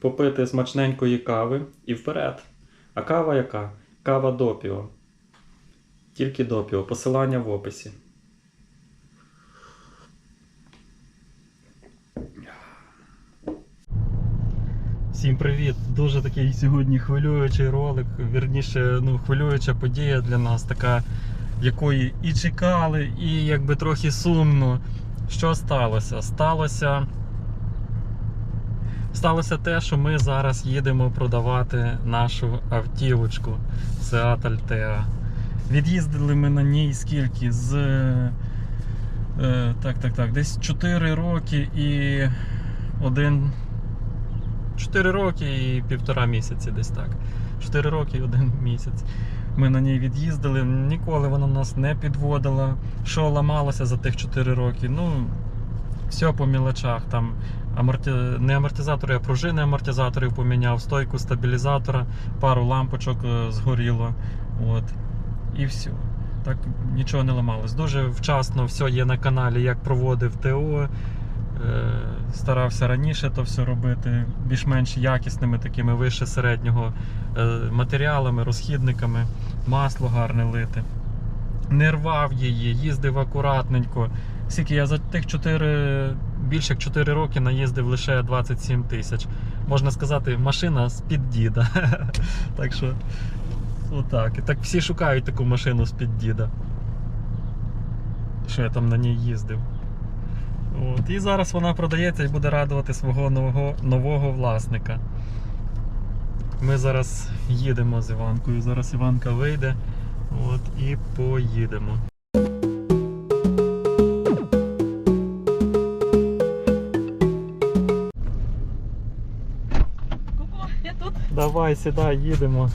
попити смачненької кави і вперед. А кава яка? Кава допіо. Тільки допіо. Посилання в описі. Всім привіт! Дуже такий сьогодні хвилюючий ролик. Вірніше, ну, хвилююча подія для нас, така, якої і чекали, і якби трохи сумно. Що сталося? Сталося. Сталося те, що ми зараз їдемо продавати нашу автівочку Seat Altea. Від'їздили ми на ній скільки? З. е, так, так, так, десь 4 роки і один 4 роки і півтора місяці десь так. 4 роки і один місяць. Ми на ній від'їздили, ніколи вона нас не підводила. Що ламалося за тих 4 роки? Ну, все по мілочах. Там аморти... не амортизатори, а пружини амортизаторів поміняв, стойку стабілізатора, пару лампочок е, згоріло. От. І все. Так нічого не ламалось. Дуже вчасно все є на каналі, як проводив ТО. Е, старався раніше то все робити, більш-менш якісними, такими вище середнього е, матеріалами, розхідниками, масло гарне лити. Не рвав її, їздив акуратненько. Скільки я за тих 4, більше як 4 роки наїздив лише 27 тисяч. Можна сказати, машина з-під діда. так що, отак. І так всі шукають таку машину з-під діда. Що я там на ній їздив. От. І зараз вона продається і буде радувати свого нового, нового власника. Ми зараз їдемо з Іванкою. Зараз Іванка вийде от, і поїдемо. Давай, сідай, їдемо.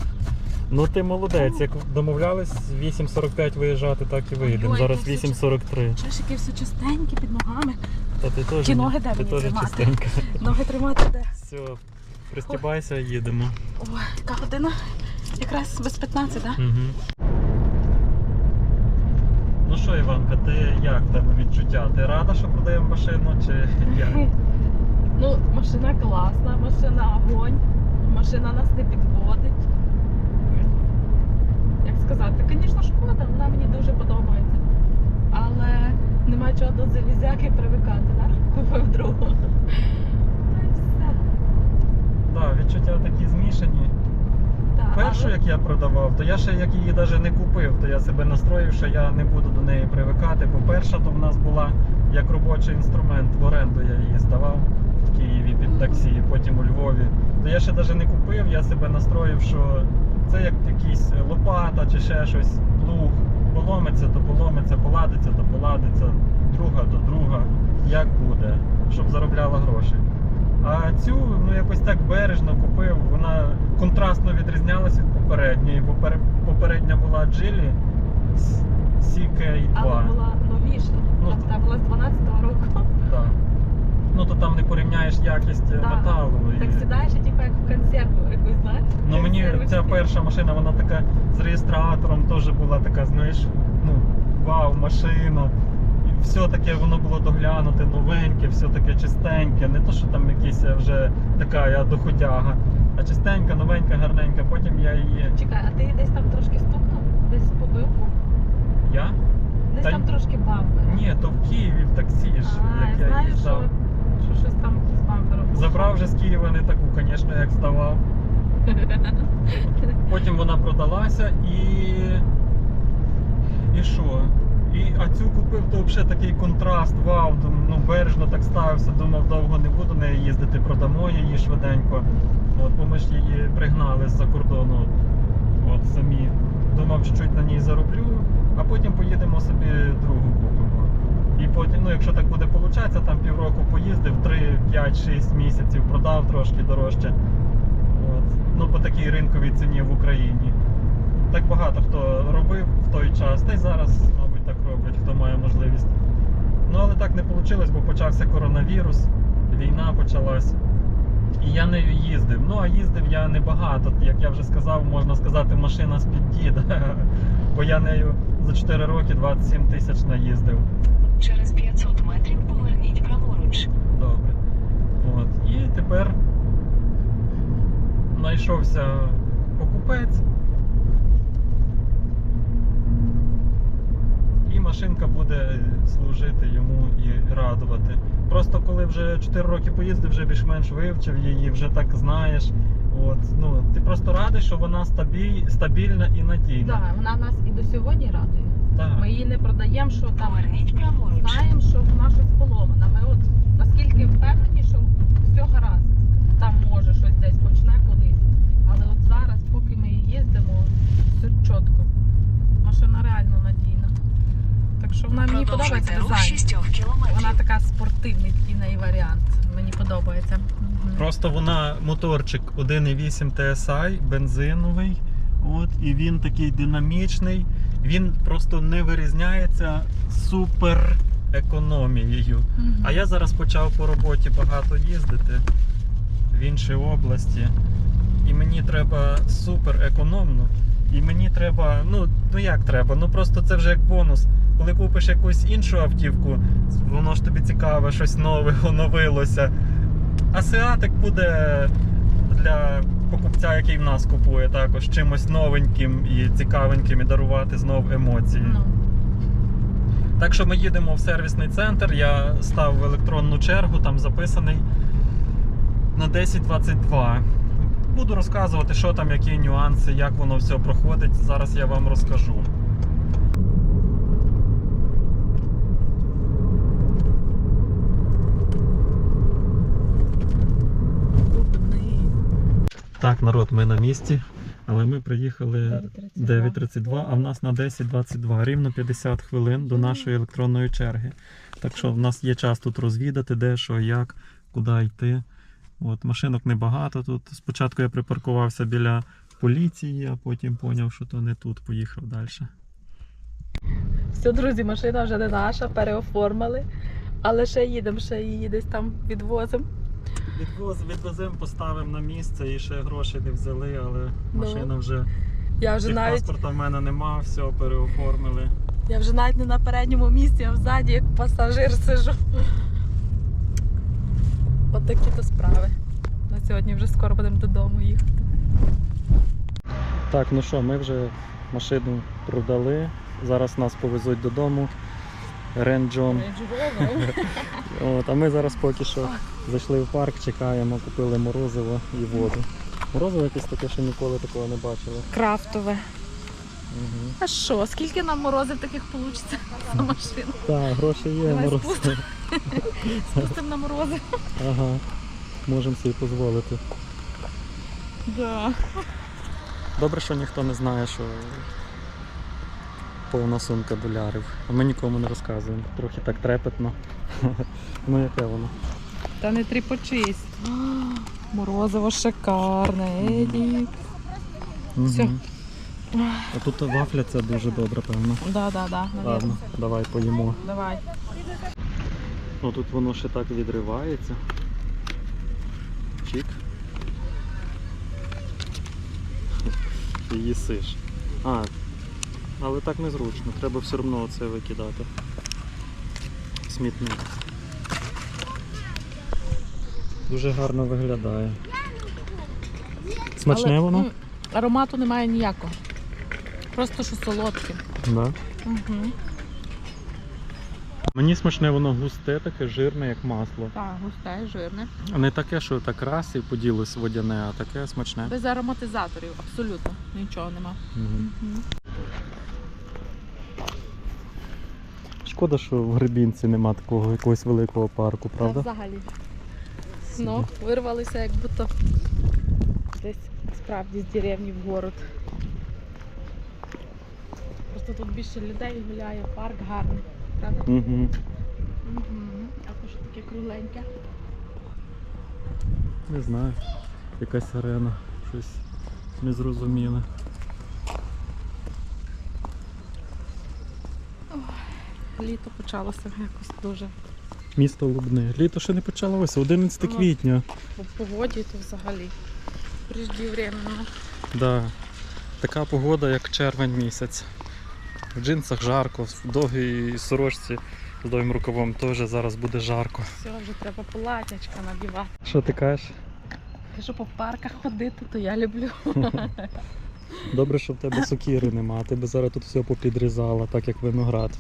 Ну ти молодець, як домовлялись 8.45 виїжджати, так і виїдемо. Ой, Зараз як все 8.43. Чуєш, все частеньке під ногами. Та ти теж, Ті ноги де ти мені теж тримати? частенько. Ноги тримати де. Все, пристібайся, їдемо. Ой, яка година? Якраз без 15, так? Угу. Ну що, Іванка, ти як тебе відчуття? Ти рада, що продаємо машину, чи як? Ну, машина класна, машина огонь, машина нас не підводить. Як сказати, звісно, шкода, вона мені дуже подобається. Але нема чого до залізяки привикати, так? Купив другу. Та й все. Так, відчуття такі змішані. Так, Першу, але- як я продавав, то я ще як її навіть не купив, то я себе настроїв, що я не буду до неї привикати. Бо перша то в нас була як робочий інструмент в оренду я її здавав в Києві під таксі, потім у Львові. То я ще навіть не купив, я себе настроїв, що це як якийсь лопата чи ще щось, плуг. Поломиться, то поломиться, поладиться, то поладиться, друга то друга. Як буде, щоб заробляла гроші. А цю ну якось так бережно купив. Вона контрастно відрізнялась від попередньої, бо попередня була Джилі CK2. Але була новіша. Ну, Ну, та була з 12-го року. Так. Ну то там не порівняєш якість е, Так. металу. Так і- сідаєш і типу як в консерву якусь, знаєш? Ну мені ця перша машина, вона така з реєстратором теж була така, знаєш, ну, вау, машина. І все таке воно було доглянуте, новеньке, все таке чистеньке. Не то, що там якийсь е, вже така я доходяга, а чистенька, новенька, гарненька. Потім я її. Чекай, а ти десь там трошки стукнув? Десь побивку? Я? Десь Та там трошки бампер. Ні, то в Києві в таксі ж, А, як я я знаю, їздав. що, що щось там з вже з Києва не таку, звісно, як здавав. Потім вона продалася і. І що? І, а цю купив, то взагалі такий контраст, вау, ну бережно так ставився, думав, довго не буду нею їздити, продамо її швиденько. От, бо ми ж її пригнали з-за кордону. От самі. Думав, чуть-чуть на ній зароблю, а потім поїдемо собі потім, ну якщо так буде получатися, там півроку поїздив, 3, 5, 6 місяців продав трошки дорожче. От. Ну, по такій ринковій ціні в Україні. Так багато хто робив в той час, та й зараз, мабуть, так роблять, хто має можливість. Ну, але так не вийшло, бо почався коронавірус, війна почалась. І я нею їздив. Ну, а їздив я небагато. Як я вже сказав, можна сказати, машина з-під діда. Бо я нею за 4 роки 27 тисяч наїздив. Через 500 метрів поверніть праворуч. Добре. От. І тепер знайшовся покупець. І машинка буде служити йому і радувати. Просто коли вже 4 роки поїздив, вже більш-менш вивчив її, вже так знаєш. От, ну, ти просто радий, що вона стабіль, стабільна і надійна. Так, вона нас і до сьогодні радує. Так. Ми її не продаємо, що там знаємо, що вона щось поломана. Ми от наскільки впевнені, що все гаразд. Там може щось десь почне колись. Але от зараз, поки ми їздимо, все чітко. Машина реально що вона мені подобається дизайн. Вона така спортивний такий неї варіант. Мені подобається. Просто вона моторчик 1.8 TSI, бензиновий. От, і він такий динамічний. Він просто не вирізняється супер економією. А я зараз почав по роботі багато їздити в інші області. І мені треба супер економно. І мені треба, ну, ну як треба, ну просто це вже як бонус. Коли купиш якусь іншу автівку, воно ж тобі цікаве, щось нове, оновилося. А Сеатик буде для покупця, який в нас купує, також чимось новеньким і цікавеньким і дарувати знов емоції. Ну. Так що ми їдемо в сервісний центр. Я став в електронну чергу, там записаний на 10.22. Буду розказувати, що там, які нюанси, як воно все проходить. Зараз я вам розкажу. Так, народ, ми на місці, але ми приїхали 9.32, а в нас на 10.22. Рівно 50 хвилин до нашої електронної черги. Так що в нас є час тут розвідати, де, що, як, куди йти. От, машинок небагато тут. Спочатку я припаркувався біля поліції, а потім зрозумів, що то не тут, поїхав далі. Все, друзі, машина вже не наша, переоформили. Але ще їдемо, ще її десь там відвозимо. Відвоз, відвеземо, поставимо на місце і ще гроші не взяли, але Ну, машина вже Я вже навіть паспорта в мене нема, все переоформили. я вже навіть не на передньому місці, а взаді як пасажир сижу. От такі то справи. На сьогодні вже скоро будемо додому їхати. Так, ну що, ми вже машину продали. Зараз нас повезуть додому. Ренджон. От, а ми зараз поки що зайшли в парк, чекаємо, купили морозиво і воду. Морозиво якесь таке, що ніколи такого не бачили. Крафтове. Угу. А що, скільки нам морозив таких вийде за машину? Так, гроші є, Давай морозиво. спустимо. Спустимо на морози. Ага. Можемо собі дозволити. Да. Добре, що ніхто не знає, що повна сумка долярів. А ми нікому не розказуємо. Трохи так трепетно. Ну яке воно? Та не тріпочись. Морозиво шикарне, Едік. Мгм. А тут вафля це дуже добре, певно. Да, да, да, Ладно, давай поїмо. Давай. Ну тут воно ще так відривається. Чик. І їсиш. А, але так незручно, треба все одно це викидати. Смітник. Дуже гарно виглядає. Смачне Але, воно? м, Аромату немає ніякого. Просто що солодке. Да. Угу. Мені смачне воно густе, таке жирне, як масло. Так, густе, жирне. А Не таке, що так раз і поділось водяне, а таке смачне. Без ароматизаторів, абсолютно. Нічого нема. Мгм. Мгм. Шкода, що в Гребінці нема такого якогось великого парку, правда? взагалі. Ну, вирвалися як будто десь справді з деревні в город. Просто тут більше людей гуляє, парк гарний. Правда? Угу. Угу. А то що таке кругленьке. Не знаю. Якась арена, щось незрозуміле. Літо почалося якось дуже. Місто Лубни. Літо ще не почалося, 11 Ну. квітня. По погоді то взагалі. Преждевременно. Да. Така погода, як червень місяць. В джинсах жарко, в довгій сорочці з довгим рукавом теж зараз буде жарко. Все, вже треба платячка надівати. Що ти кажеш? Якщо по парках ходити, то я люблю. Добре, що в тебе сокири нема, ти би зараз тут все попідрізала, так як виноград.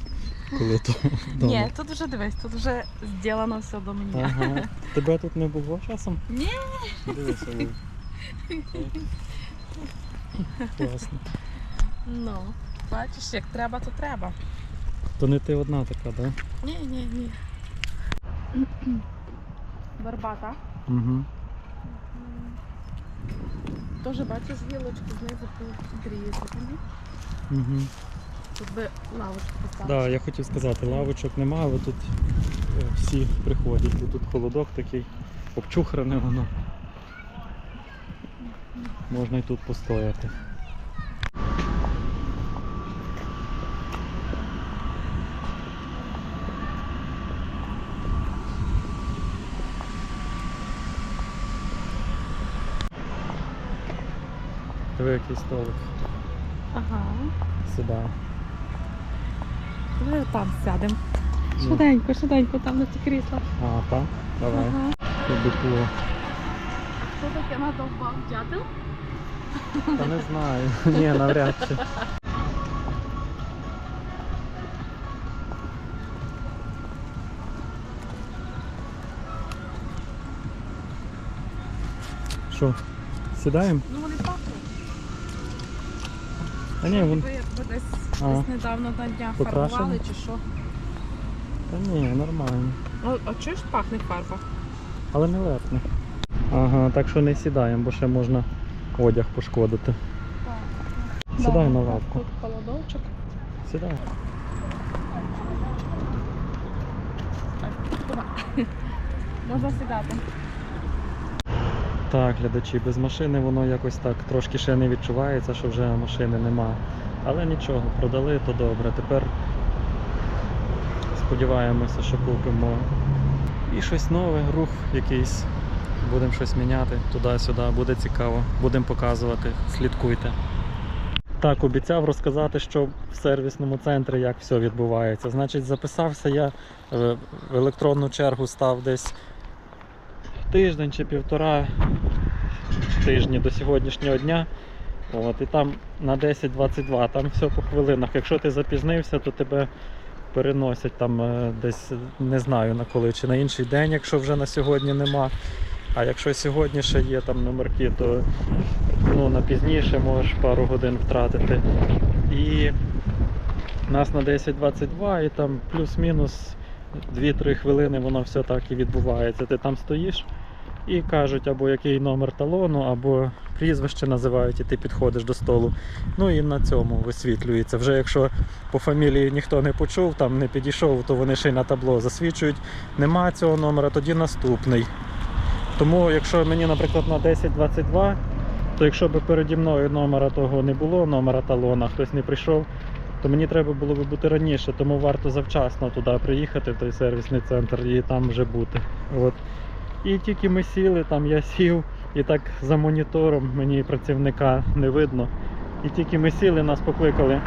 Коли то вдома. Ні, тут вже дивись, тут вже зроблено все до мене. Ага. Тебе тут не було часом? Ні. Дивися. Класно. Ну, бачиш, як треба, то треба. То не ти одна така, так? Да? Ні, ні, ні. Барбата. Угу. Теж бачиш гілочку знизу підрізані. Угу. Тут би лавочку Так, поставити. да, я хотів сказати, лавочок нема, але тут е, всі приходять, бо тут холодок такий, обчухране воно. Можна і тут постояти. Диви, який столик. Ага. Сюди. Давай там сядемо. Ну. Швиденько, швиденько, там на ті крісла. А, так? Давай. Ага. Дупло. Що таке надовбав дятел? Та не знаю. Ні, навряд чи. Що, сідаємо? Ну вони пахнуть. А ні, вон. Ви, ви десь, А. десь недавно на днях Покрашені? фарбували чи що? Та ні, нормально. О, а чуєш пахне фарба? Але не лепне. Ага, так що не сідаємо, бо ще можна одяг пошкодити. Так. Сідай на лавку. Тут холодочок. Сідай. Можна сідати. Так, глядачі, без машини воно якось так трошки ще не відчувається, що вже машини нема. Але нічого, продали, то добре. Тепер сподіваємося, що купимо і щось нове, рух якийсь. Будемо щось міняти туди-сюди, буде цікаво. Будемо показувати, слідкуйте. Так, обіцяв розказати, що в сервісному центрі як все відбувається. Значить, записався я е, в електронну чергу став десь тиждень чи півтора тижні до сьогоднішнього дня. От, і там на 10-22, там все по хвилинах. Якщо ти запізнився, то тебе переносять там е, десь не знаю на коли, чи на інший день, якщо вже на сьогодні нема. А якщо сьогодні ще є там номерки, то ну, на пізніше можеш пару годин втратити. І нас на 10.22 і там плюс-мінус 2-3 хвилини воно все так і відбувається. Ти там стоїш і кажуть або який номер талону, або прізвище називають, і ти підходиш до столу. Ну і на цьому висвітлюється. Вже якщо по фамілії ніхто не почув, там не підійшов, то вони ще й на табло засвідчують. Нема цього номера, тоді наступний. Тому, якщо мені, наприклад, на 10.22, то якщо б переді мною номера того не було, номера талона, хтось не прийшов, то мені треба було би бути раніше, тому варто завчасно туди приїхати, в той сервісний центр, і там вже бути. От. І тільки ми сіли, там я сів, і так за монітором мені працівника не видно. І тільки ми сіли, нас покликали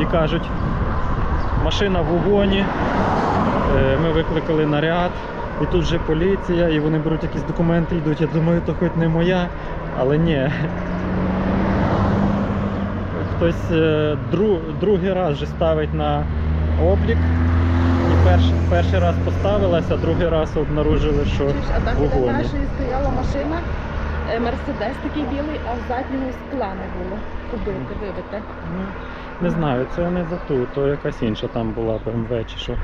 і кажуть, машина в угоні, Е, ми викликали наряд, і тут вже поліція, і вони беруть якісь документи, йдуть. Я думаю, то хоч не моя, але ні. Хтось е, дру, другий раз вже ставить на облік. І перший, раз поставилася, другий раз обнаружили, що а так біля угоні. нашої стояла машина, е, Мерседес такий білий, а в заднього скла не було. Побити, вибити. Ну, не знаю, це не за ту, то якась інша там була BMW чи що.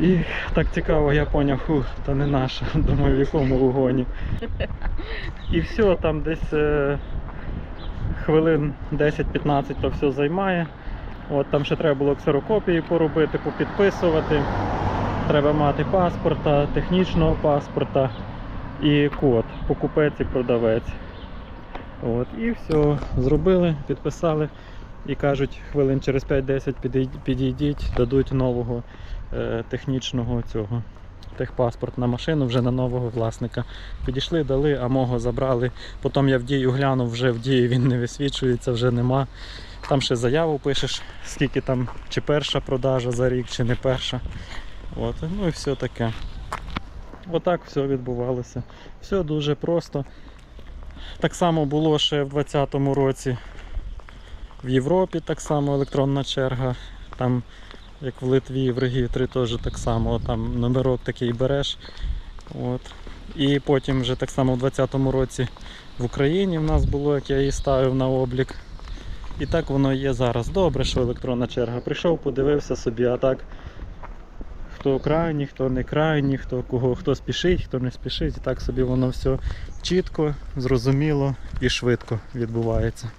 І так цікаво, я поняв, фу, то не наша. Думаю, в якому вагоні. І все, там десь е, хвилин 10-15 то все займає. От там ще треба було ксерокопії поробити, попідписувати. Треба мати паспорта, технічного паспорта і код, покупець і продавець. От, і все, зробили, підписали і кажуть, хвилин через 5-10 підійдіть, дадуть нового е, технічного цього техпаспорт на машину вже на нового власника. Підійшли, дали, а мого забрали. Потім я в дію глянув, вже в дії він не висвічується, вже нема. Там ще заяву пишеш, скільки там, чи перша продажа за рік, чи не перша. От, ну і все таке. Отак все відбувалося. Все дуже просто. Так само було ще в 2020 році в Європі, так само електронна черга. Там, як в Литві, в регітрі теж так само, там номерок такий береш. От. І потім вже так само в 2020 році в Україні в нас було, як я її ставив на облік. І так воно є зараз. Добре, що електронна черга. Прийшов, подивився собі, а так хто крайній, хто не крайній, хто кого хто спішить, хто не спішить. І так собі воно все чітко, зрозуміло і швидко відбувається.